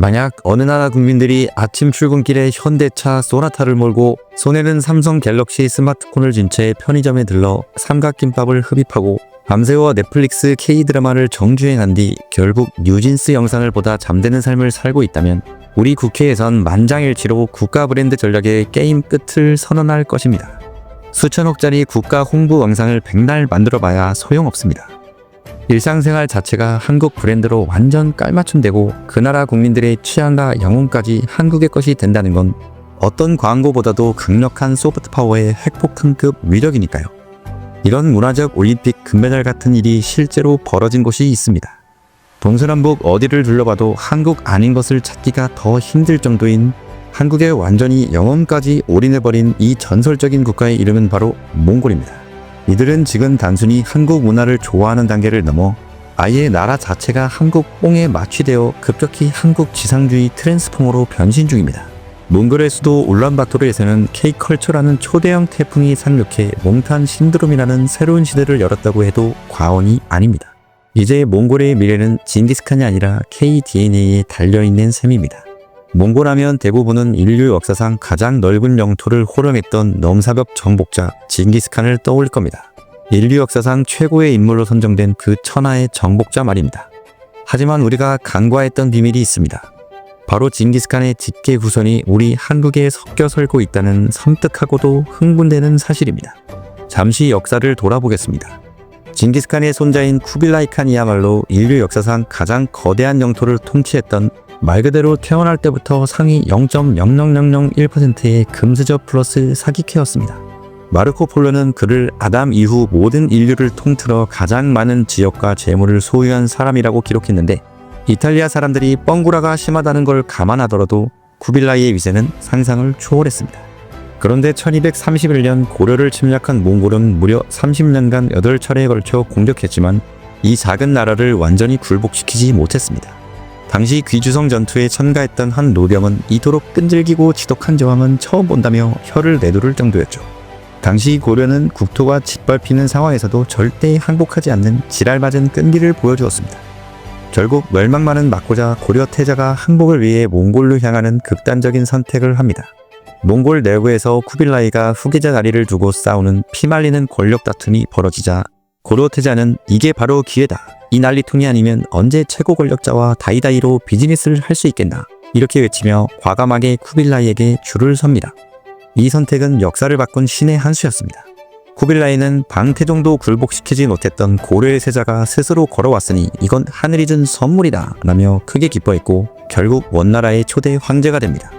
만약 어느 나라 국민들이 아침 출근길에 현대차 소나타를 몰고 손에는 삼성 갤럭시 스마트폰을 쥔 채 편의점에 들러 삼각김밥을 흡입하고 밤새워 넷플릭스 K드라마를 정주행한 뒤 결국 뉴진스 영상을 보다 잠드는 삶을 살고 있다면 우리 국회에선 만장일치로 국가 브랜드 전략의 게임 끝을 선언할 것입니다. 수천억짜리 국가 홍보 영상을 백날 만들어봐야 소용없습니다. 일상생활 자체가 한국 브랜드로 완전 깔맞춤되고 그 나라 국민들의 취향과 영혼까지 한국의 것이 된다는 건 어떤 광고보다도 강력한 소프트 파워의 핵폭탄급 위력이니까요. 이런 문화적 올림픽 금메달 같은 일이 실제로 벌어진 곳이 있습니다. 동서남북 어디를 둘러봐도 한국 아닌 것을 찾기가 더 힘들 정도인 한국에 완전히 영혼까지 올인해버린 이 전설적인 국가의 이름은 바로 몽골입니다. 이들은 지금 단순히 한국 문화를 좋아하는 단계를 넘어 아예 나라 자체가 한국 뽕에 마취되어 급격히 한국 지상주의 트랜스포머로 변신 중입니다. 몽골의 수도 울란바토르에서는 K컬처라는 초대형 태풍이 상륙해 몽탄 신드롬이라는 새로운 시대를 열었다고 해도 과언이 아닙니다. 이제 몽골의 미래는 징기스칸이 아니라 KDNA에 달려있는 셈입니다. 몽골하면 대부분은 인류 역사상 가장 넓은 영토를 호령했던 넘사벽 정복자 징기스칸을 떠올릴 겁니다. 인류 역사상 최고의 인물로 선정된 그 천하의 정복자 말입니다. 하지만 우리가 간과했던 비밀이 있습니다. 바로 징기스칸의 직계 후손이 우리 한국에 섞여 살고 있다는 섬뜩하고도 흥분되는 사실입니다. 잠시 역사를 돌아보겠습니다. 징기스칸의 손자인 쿠빌라이 칸이야말로 인류 역사상 가장 거대한 영토를 통치했던 말 그대로 태어날 때부터 상위 0.00001%의 금수저 플러스 사기캐였습니다. 마르코 폴로는 그를 아담 이후 모든 인류를 통틀어 가장 많은 지역과 재물을 소유한 사람이라고 기록했는데 이탈리아 사람들이 뻥구라가 심하다는 걸 감안하더라도 쿠빌라이의 위세는 상상을 초월했습니다. 그런데 1231년 고려를 침략한 몽골은 무려 30년간 8차례에 걸쳐 공격했지만 이 작은 나라를 완전히 굴복시키지 못했습니다. 당시 귀주성 전투에 참가했던 한 노병은 이토록 끈질기고 지독한 저항은 처음 본다며 혀를 내두를 정도였죠. 당시 고려는 국토가 짓밟히는 상황에서도 절대 항복하지 않는 지랄맞은 끈기를 보여주었습니다. 결국 멸망만은 막고자 고려 태자가 항복을 위해 몽골로 향하는 극단적인 선택을 합니다. 몽골 내부에서 쿠빌라이가 후계자 자리를 두고 싸우는 피말리는 권력 다툼이 벌어지자 고려 태자는 이게 바로 기회다. 이 난리통이 아니면 언제 최고 권력자와 다이다이로 비즈니스를 할 수 있겠나. 이렇게 외치며 과감하게 쿠빌라이에게 줄을 섭니다. 이 선택은 역사를 바꾼 신의 한 수였습니다. 쿠빌라이는 방태종도 굴복시키지 못했던 고려의 세자가 스스로 걸어왔으니 이건 하늘이 준 선물이다 라며 크게 기뻐했고 결국 원나라의 초대 황제가 됩니다.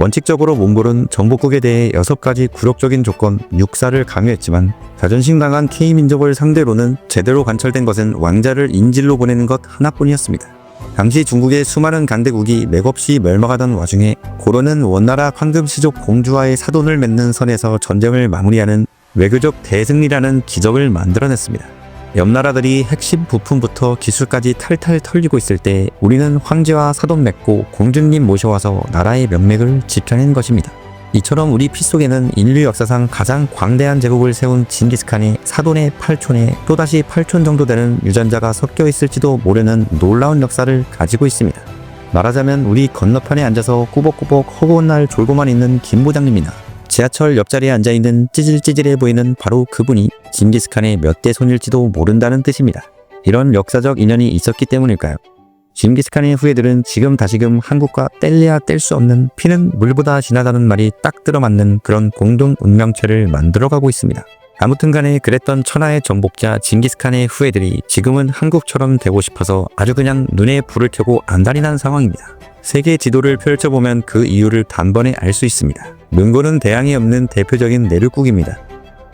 원칙적으로 몽골은 정복국에 대해 여섯 가지 굴욕적인 조건, 육사를 강요했지만 자존심 강한 K민족을 상대로는 제대로 관철된 것은 왕자를 인질로 보내는 것 하나뿐이었습니다. 당시 중국의 수많은 강대국이 맥없이 멸망하던 와중에 고려는 원나라 황금시족 공주와의 사돈을 맺는 선에서 전쟁을 마무리하는 외교적 대승리라는 기적을 만들어냈습니다. 옆 나라들이 핵심 부품부터 기술까지 탈탈 털리고 있을 때 우리는 황제와 사돈 맺고 공주님 모셔와서 나라의 명맥을 지켜낸 것입니다. 이처럼 우리 피 속에는 인류 역사상 가장 광대한 제국을 세운 징기스칸의 사돈의 8촌에 또다시 8촌 정도 되는 유전자가 섞여 있을지도 모르는 놀라운 역사를 가지고 있습니다. 말하자면 우리 건너편에 앉아서 꾸벅꾸벅 허구한 날 졸고만 있는 김 부장님이나 지하철 옆자리에 앉아있는 찌질찌질해 보이는 바로 그분이 징기스칸의 몇 대 손일지도 모른다는 뜻입니다. 이런 역사적 인연이 있었기 때문일까요? 징기스칸의 후예들은 지금 다시금 한국과 뗄래야 뗄 수 없는 피는 물보다 진하다는 말이 딱 들어맞는 그런 공동 운명체를 만들어가고 있습니다. 아무튼 간에 그랬던 천하의 정복자 징기스칸의 후예들이 지금은 한국처럼 되고 싶어서 아주 그냥 눈에 불을 켜고 안달이 난 상황입니다. 세계 지도를 펼쳐보면 그 이유를 단번에 알 수 있습니다. 몽골은 대항이 없는 대표적인 내륙국입니다.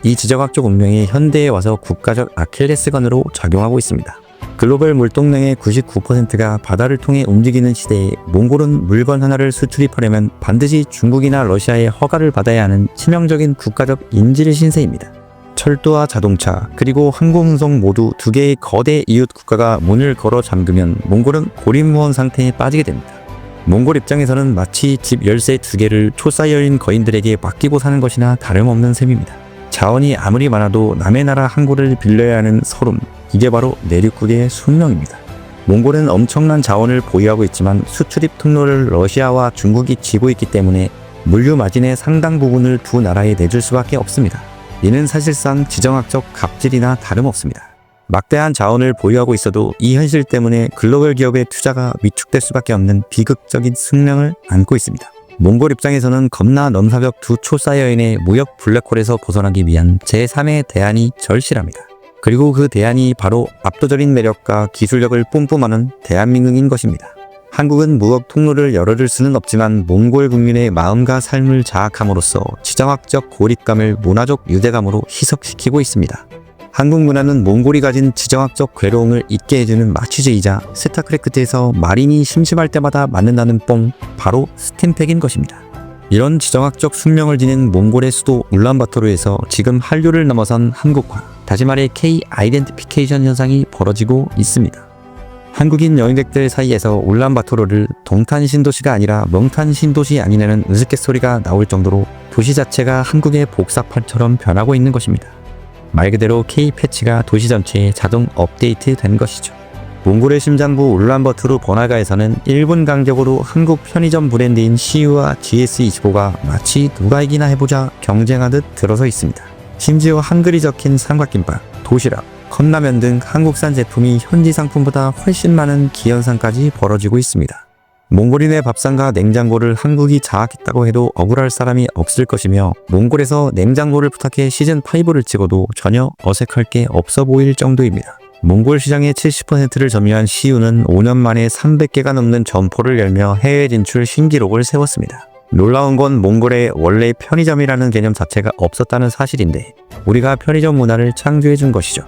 이 지정학적 운명이 현대에 와서 국가적 아킬레스건으로 작용하고 있습니다. 글로벌 물동량의 99%가 바다를 통해 움직이는 시대에 몽골은 물건 하나를 수출입하려면 반드시 중국이나 러시아의 허가를 받아야 하는 치명적인 국가적 인질 신세입니다. 철도와 자동차 그리고 항공운송 모두 두 개의 거대 이웃 국가가 문을 걸어 잠그면 몽골은 고립무원 상태에 빠지게 됩니다. 몽골 입장에서는 마치 집 열쇠 두 개를 초사여인 거인들에게 맡기고 사는 것이나 다름없는 셈입니다. 자원이 아무리 많아도 남의 나라 항구를 빌려야 하는 서름, 이게 바로 내륙국의 숙명입니다. 몽골은 엄청난 자원을 보유하고 있지만 수출입 통로를 러시아와 중국이 쥐고 있기 때문에 물류 마진의 상당 부분을 두 나라에 내줄 수밖에 없습니다. 이는 사실상 지정학적 갑질이나 다름없습니다. 막대한 자원을 보유하고 있어도 이 현실 때문에 글로벌 기업의 투자가 위축될 수밖에 없는 비극적인 숙명을 안고 있습니다. 몽골 입장에서는 겁나 넘사벽 두 초사여인의 무역 블랙홀에서 벗어나기 위한 제3의 대안이 절실합니다. 그리고 그 대안이 바로 압도적인 매력과 기술력을 뿜뿜하는 대한민국인 것입니다. 한국은 무역 통로를 열어줄 수는 없지만 몽골 국민의 마음과 삶을 장악함으로써 지정학적 고립감을 문화적 유대감으로 희석시키고 있습니다. 한국 문화는 몽골이 가진 지정학적 괴로움을 잊게 해주는 마취제이자 스타크래프트에서 마린이 심심할 때마다 맞는다는 뽕 바로 스팀팩인 것입니다. 이런 지정학적 숙명을 지닌 몽골의 수도 울란바토르에서 지금 한류를 넘어선 한국화, 다시 말해 K 아이덴티피케이션 현상이 벌어지고 있습니다. 한국인 여행객들 사이에서 울란바토르를 동탄 신도시가 아니라 멍탄 신도시 아니냐는 으스갯소리가 나올 정도로 도시 자체가 한국의 복사판처럼 변하고 있는 것입니다. 말 그대로 K 패치가 도시 전체에 자동 업데이트 된 것이죠. 몽골의 심장부 울란바토르 번화가에서는 일본 강적으로 한국 편의점 브랜드인 CU와 GS25가 마치 누가 이기나 해보자 경쟁하듯 들어서 있습니다. 심지어 한글이 적힌 삼각김밥, 도시락, 컵라면 등 한국산 제품이 현지 상품보다 훨씬 많은 기현상까지 벌어지고 있습니다. 몽골인의 밥상과 냉장고를 한국이 장악했다고 해도 억울할 사람이 없을 것이며 몽골에서 냉장고를 부탁해 시즌5를 찍어도 전혀 어색할 게 없어 보일 정도입니다. 몽골 시장의 70%를 점유한 CU는 5년 만에 300개가 넘는 점포를 열며 해외 진출 신기록을 세웠습니다. 놀라운 건 몽골에 원래 편의점이라는 개념 자체가 없었다는 사실인데 우리가 편의점 문화를 창조해 준 것이죠.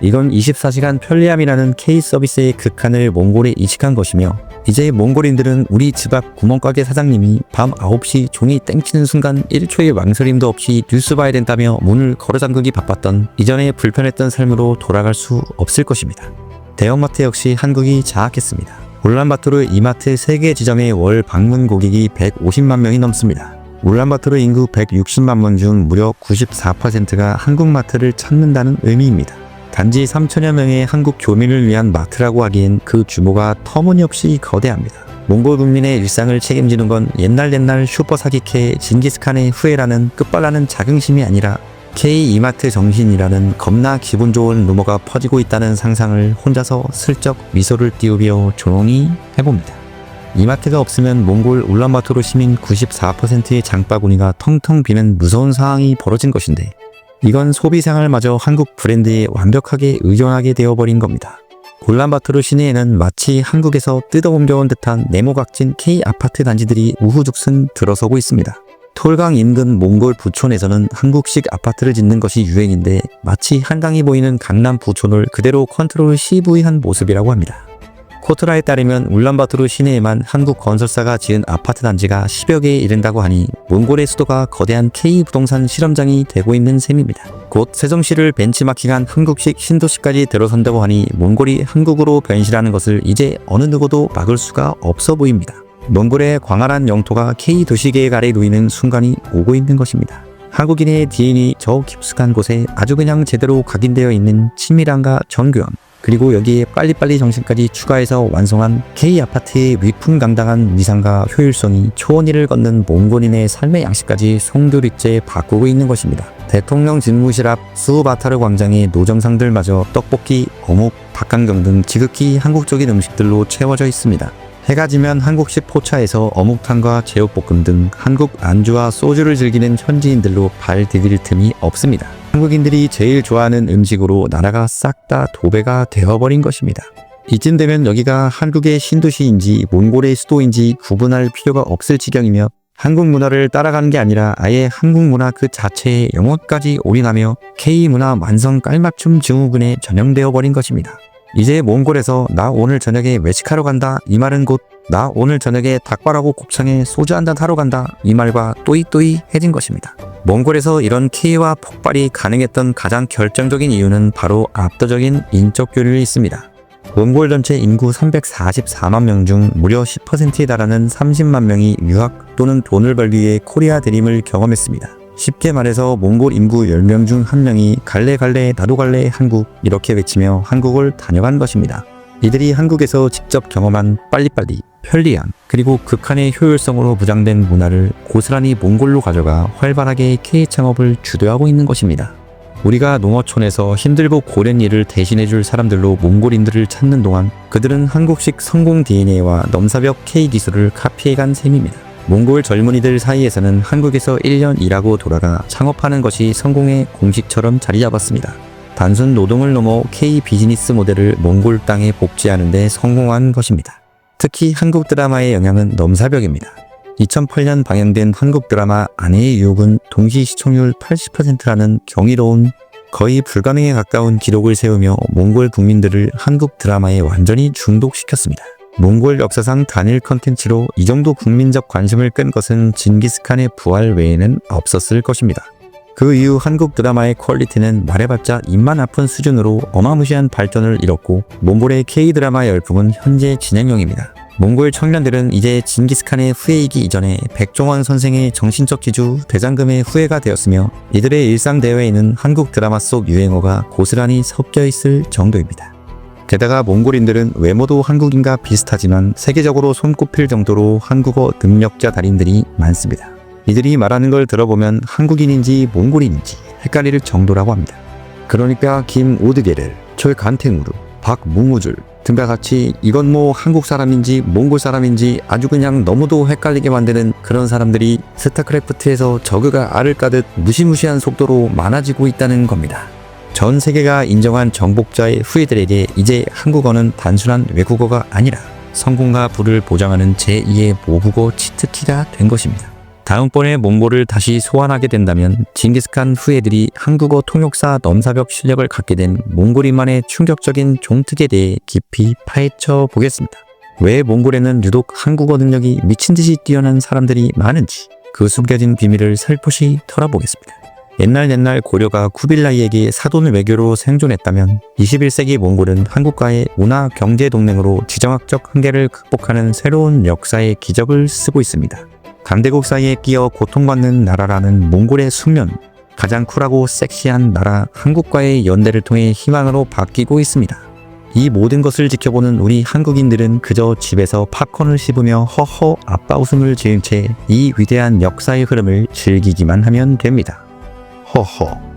이건 24시간 편리함이라는 K 서비스의 극한을 몽골에 이식한 것이며 이제 몽골인들은 우리 집 앞 구멍가게 사장님이 밤 9시 종이 땡치는 순간 1초의 망설임도 없이 뉴스 봐야 된다며 문을 걸어 잠그기 바빴던 이전에 불편했던 삶으로 돌아갈 수 없을 것입니다. 대형마트 역시 한국이 장악했습니다. 울란바토르 이마트 3개 지점의 월 방문 고객이 150만 명이 넘습니다. 울란바토르 인구 160만 명 중 무려 94%가 한국마트를 찾는다는 의미입니다. 단지 3천여 명의 한국 교민을 위한 마트라고 하기엔 그 규모가 터무니없이 거대합니다. 몽골 국민의 일상을 책임지는 건 옛날 옛날 슈퍼 사기캐 징기스칸의 후예라는 끝발나는 자긍심이 아니라 K 이마트 정신이라는 겁나 기분 좋은 루머가 퍼지고 있다는 상상을 혼자서 슬쩍 미소를 띄우며 조용히 해봅니다. 이마트가 없으면 몽골 울란바토르 시민 94%의 장바구니가 텅텅 비는 무서운 상황이 벌어진 것인데 이건 소비 생활마저 한국 브랜드에 완벽하게 의존하게 되어버린 겁니다. 골란바토르 시내에는 마치 한국에서 뜯어옮겨온 듯한 네모각진 K 아파트 단지들이 우후죽순 들어서고 있습니다. 톨강 인근 몽골 부촌에서는 한국식 아파트를 짓는 것이 유행인데 마치 한강이 보이는 강남 부촌을 그대로 컨트롤 CV한 모습이라고 합니다. 코트라에 따르면 울란바토르 시내에만 한국 건설사가 지은 아파트 단지가 10여 개에 이른다고 하니 몽골의 수도가 거대한 K 부동산 실험장이 되고 있는 셈입니다. 곧 세종시를 벤치마킹한 한국식 신도시까지 들어선다고 하니 몽골이 한국으로 변신하는 것을 이제 어느 누구도 막을 수가 없어 보입니다. 몽골의 광활한 영토가 K 도시계에 가래 놓이는 순간이 오고 있는 것입니다. 한국인의 DN이 저 깊숙한 곳에 아주 그냥 제대로 각인되어 있는 치밀함과 정교함, 그리고 여기에 빨리빨리 정신까지 추가해서 완성한 K 아파트의 위풍당당한 위상과 효율성이 초원위를 걷는 몽골인의 삶의 양식까지 송두리째 바꾸고 있는 것입니다. 대통령 집무실 앞 수바타르 광장의 노점상들마저 떡볶이, 어묵, 닭강정 등 지극히 한국적인 음식들로 채워져 있습니다. 해가 지면 한국식 포차에서 어묵탕과 제육볶음 등 한국 안주와 소주를 즐기는 현지인들로 발 디딜 틈이 없습니다. 한국인들이 제일 좋아하는 음식으로 나라가 싹 다 도배가 되어버린 것입니다. 이쯤 되면 여기가 한국의 신도시인지 몽골의 수도인지 구분할 필요가 없을 지경이며 한국 문화를 따라가는 게 아니라 아예 한국 문화 그 자체에 영어까지 올인하며 K문화 완성 깔맞춤 증후군에 전형되어 버린 것입니다. 이제 몽골에서 나 오늘 저녁에 외식하러 간다 이 말은 곧 나 오늘 저녁에 닭발하고 곱창에 소주 한잔 하러 간다 이 말과 또이또이 해진 것입니다. 몽골에서 이런 K와 폭발이 가능했던 가장 결정적인 이유는 바로 압도적인 인적 교류에 있습니다. 몽골 전체 인구 344만 명 중 무려 10%에 달하는 30만 명이 유학 또는 돈을 벌기 위해 코리아 드림을 경험했습니다. 쉽게 말해서 몽골 인구 10명 중 1명이 갈래 갈래 나도 갈래 한국 이렇게 외치며 한국을 다녀간 것입니다. 이들이 한국에서 직접 경험한 빨리빨리, 편리함, 그리고 극한의 효율성으로 무장된 문화를 고스란히 몽골로 가져가 활발하게 K 창업을 주도하고 있는 것입니다. 우리가 농어촌에서 힘들고 고된 일을 대신해줄 사람들로 몽골인들을 찾는 동안 그들은 한국식 성공 DNA와 넘사벽 K 기술을 카피해간 셈입니다. 몽골 젊은이들 사이에서는 한국에서 1년 일하고 돌아가 창업하는 것이 성공의 공식처럼 자리 잡았습니다. 단순 노동을 넘어 K 비즈니스 모델을 몽골 땅에 복제하는 데 성공한 것입니다. 특히 한국 드라마의 영향은 넘사벽입니다. 2008년 방영된 한국 드라마 아내의 유혹은 동시 시청률 80%라는 경이로운 거의 불가능에 가까운 기록을 세우며 몽골 국민들을 한국 드라마에 완전히 중독시켰습니다. 몽골 역사상 단일 컨텐츠로 이 정도 국민적 관심을 끈 것은 징기스칸의 부활 외에는 없었을 것입니다. 그 이후 한국 드라마의 퀄리티는 말해봤자 입만 아픈 수준으로 어마무시한 발전을 이뤘고 몽골의 K-드라마 열풍은 현재 진행형입니다. 몽골 청년들은 이제 징기스칸의 후예이기 이전에 백종원 선생의 정신적 지주 대장금의 후예가 되었으며 이들의 일상 대회에는 한국 드라마 속 유행어가 고스란히 섞여 있을 정도입니다. 게다가 몽골인들은 외모도 한국인과 비슷하지만 세계적으로 손꼽힐 정도로 한국어 능력자 달인들이 많습니다. 이들이 말하는 걸 들어보면 한국인인지 몽골인인지 헷갈릴 정도라고 합니다. 그러니까 김오드게를, 철간탱우르, 박무무줄 등과 같이 이건 뭐 한국 사람인지 몽골 사람인지 아주 그냥 너무도 헷갈리게 만드는 그런 사람들이 스타크래프트에서 저그가 알을 까듯 무시무시한 속도로 많아지고 있다는 겁니다. 전 세계가 인정한 정복자의 후예들에게 이제 한국어는 단순한 외국어가 아니라 성공과 부를 보장하는 제2의 모국어 치트키가 된 것입니다. 다음번에 몽골을 다시 소환하게 된다면 징기스칸 후예들이 한국어 통역사 넘사벽 실력을 갖게 된 몽골인만의 충격적인 종특에 대해 깊이 파헤쳐 보겠습니다. 왜 몽골에는 유독 한국어 능력이 미친 듯이 뛰어난 사람들이 많은지 그 숨겨진 비밀을 살포시 털어보겠습니다. 옛날 옛날 고려가 쿠빌라이에게 사돈 외교로 생존했다면 21세기 몽골은 한국과의 문화 경제 동맹으로 지정학적 한계를 극복하는 새로운 역사의 기적을 쓰고 있습니다. 강대국 사이에 끼어 고통받는 나라라는 몽골의 숙면 가장 쿨하고 섹시한 나라 한국과의 연대를 통해 희망으로 바뀌고 있습니다. 이 모든 것을 지켜보는 우리 한국인들은 그저 집에서 팝콘을 씹으며 허허 아빠 웃음을 지은 채 이 위대한 역사의 흐름을 즐기기만 하면 됩니다. 허허